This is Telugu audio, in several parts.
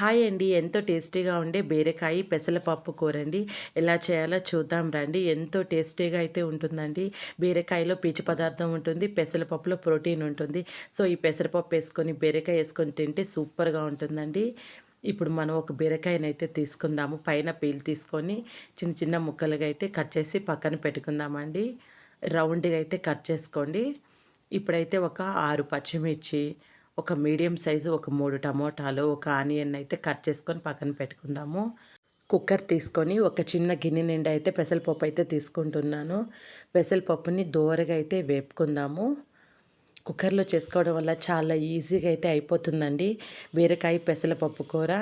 హాయ్ అండి. ఎంతో టేస్టీగా ఉండే బీరకాయ పెసలపప్పు కూర అండి ఎలా చేయాలో చూద్దాం రండి. ఎంతో టేస్టీగా అయితే ఉంటుందండి. బీరకాయలో పీచు పదార్థం ఉంటుంది పెసలపప్పులో ప్రోటీన్ ఉంటుంది. సో ఈ పెసరపప్పు వేసుకొని బీరకాయ వేసుకొని తింటే సూపర్గా ఉంటుందండి. ఇప్పుడు మనం ఒక బీరకాయని అయితే తీసుకుందాము. పైన పీల్ తీసుకొని చిన్న చిన్న ముక్కలుగా అయితే కట్ చేసి పక్కన పెట్టుకుందామండి. రౌండ్గా అయితే కట్ చేసుకోండి. ఇప్పుడైతే ఒక ఆరు పచ్చిమిర్చి ఒక మీడియం సైజు ఒక మూడు టమోటాలు ఒక ఆనియన్ అయితే కట్ చేసుకొని పక్కన పెట్టుకుందాము. కుక్కర్ తీసుకొని ఒక చిన్న గిన్నె నిండా అయితే పెసరపప్పు అయితే తీసుకుంటున్నాను. పెసరపప్పుని దోరగా అయితే వేపుకుందాము. కుక్కర్లో చేసుకోవడం వల్ల చాలా ఈజీగా అయితే అయిపోతుందండి. బీరకాయ పెసరపప్పు కూర.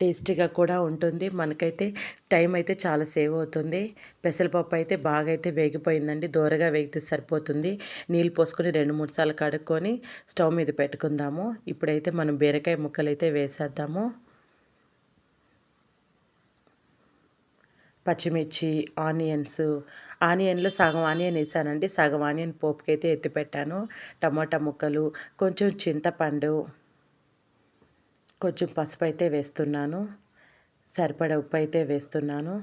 టేస్టీగా కూడా ఉంటుంది. మనకైతే టైం అయితే చాలా సేవ్ అవుతుంది. పెసరపప్పు అయితే బాగా అయితే వేగిపోయిందండి. దూరగా వేగితే సరిపోతుంది. నీళ్ళు పోసుకొని రెండు మూడు సార్లు కడుక్కొని స్టవ్ మీద పెట్టుకుందాము. ఇప్పుడైతే మనం బీరకాయ ముక్కలు అయితే వేసేద్దాము. పచ్చిమిర్చి ఆనియన్స్ ఆనియన్లో సగం ఆనియన్ వేసానండి. సగం ఆనియన్ పోపుకైతే ఎత్తిపెట్టాను. టమాటా ముక్కలు కొంచెం చింతపండు కొంచెం పసుపు అయితే వేస్తున్నాను. సరిపడా ఉప్పు అయితే వేస్తున్నాను.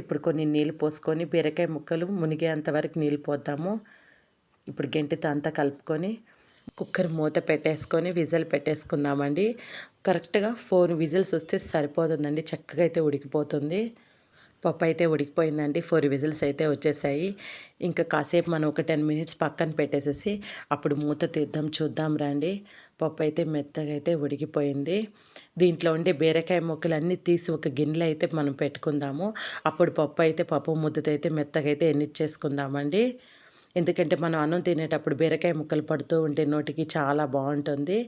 ఇప్పుడు కొన్ని నీళ్ళు పోసుకొని బీరకాయ ముక్కలు మునిగేంత వరకు నీళ్ళు పోద్దాము. ఇప్పుడు గెంటితో అంతా కలుపుకొని కుక్కర్ మూత పెట్టేసుకొని విజిల్ పెట్టేసుకుందామండి. కరెక్ట్గా ఫోర్ విజిల్స్ వస్తే సరిపోతుందండి. చక్కగా అయితే ఉడికిపోతుంది. పప్పు అయితే ఉడికిపోయిందండి. ఫోర్ విజిల్స్ అయితే వచ్చేసాయి. ఇంకా కాసేపు మనం ఒక టెన్ మినిట్స్ పక్కన పెట్టేసేసి అప్పుడు మూత తీద్దాం చూద్దాం రండి. పప్పు అయితే మెత్తగా అయితే ఉడికిపోయింది. దీంట్లో ఉండే బీరకాయ ముక్కలు అన్నీ తీసి ఒక గిన్నెలో అయితే మనం పెట్టుకుందాము. అప్పుడు పప్పు అయితే పప్పు ముద్దతో అయితే మెత్తగా అయితే ఎన్నిచ్చేసుకుందామండి ఎందుకంటే మనం అన్నం తినేటప్పుడు బీరకాయ ముక్కలు పడుతూ ఉంటే నోటికి చాలా బాగుంటుంది.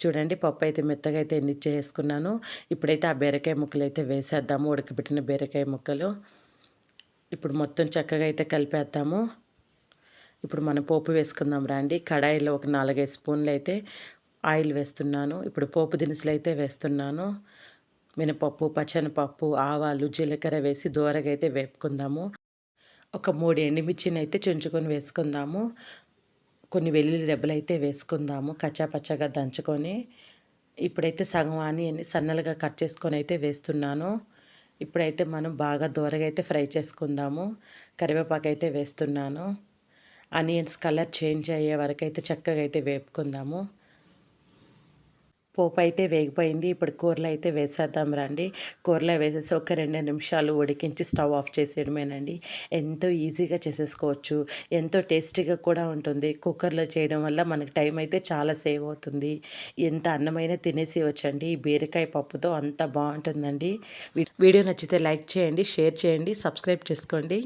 చూడండి పప్పు అయితే మెత్తగా అయితే ఎన్ని చేసుకున్నాను. ఇప్పుడైతే ఆ బీరకాయ ముక్కలు అయితే వేసేద్దాము ఉడకబెట్టిన బీరకాయ ముక్కలు. ఇప్పుడు మొత్తం చక్కగా అయితే కలిపేద్దాము. ఇప్పుడు మనం పోపు వేసుకుందాం రండి. కడాయిలో ఒక నాలుగైదు స్పూన్లు అయితే ఆయిల్ వేస్తున్నాను. ఇప్పుడు పోపు దినుసులు అయితే వేస్తున్నాను. మినపప్పు పచ్చనిపప్పు ఆవాలు జీలకర్ర వేసి దూరగా అయితే వేపుకుందాము. ఒక మూడు ఎండుమిర్చిని అయితే చుంచుకొని వేసుకుందాము. కొన్ని వెల్లుల్లి రెబ్బలు అయితే వేసుకుందాము కచ్చా పచ్చగా దంచుకొని. ఇప్పుడైతే సగం ఆనియన్ సన్నలుగా కట్ చేసుకొని అయితే వేస్తున్నాను. ఇప్పుడైతే మనం బాగా దూరగా అయితే ఫ్రై చేసుకుందాము. కరివేపాకు అయితే వేస్తున్నాను. ఆనియన్స్ కలర్ చేంజ్ అయ్యే వరకు అయితే చక్కగా అయితే వేపుకుందాము. పోపు అయితే వేగిపోయింది. ఇప్పుడు కూరలో అయితే వేసేద్దాం రండి. కూరలో వేసేసి ఒక రెండు నిమిషాలు ఉడికించి స్టవ్ ఆఫ్ చేసేయడమేనండి. ఎంతో ఈజీగా చేసేసుకోవచ్చు. ఎంతో టేస్టీగా కూడా ఉంటుంది. కుక్కర్లో చేయడం వల్ల మనకి టైం అయితే చాలా సేవ్ అవుతుంది. ఎంత అన్నమైనా తినేసి వచ్చండి. ఈ బీరకాయ పప్పుతో అంత బాగుంటుందండి. వీడియో నచ్చితే లైక్ చేయండి షేర్ చేయండి సబ్స్క్రైబ్ చేసుకోండి.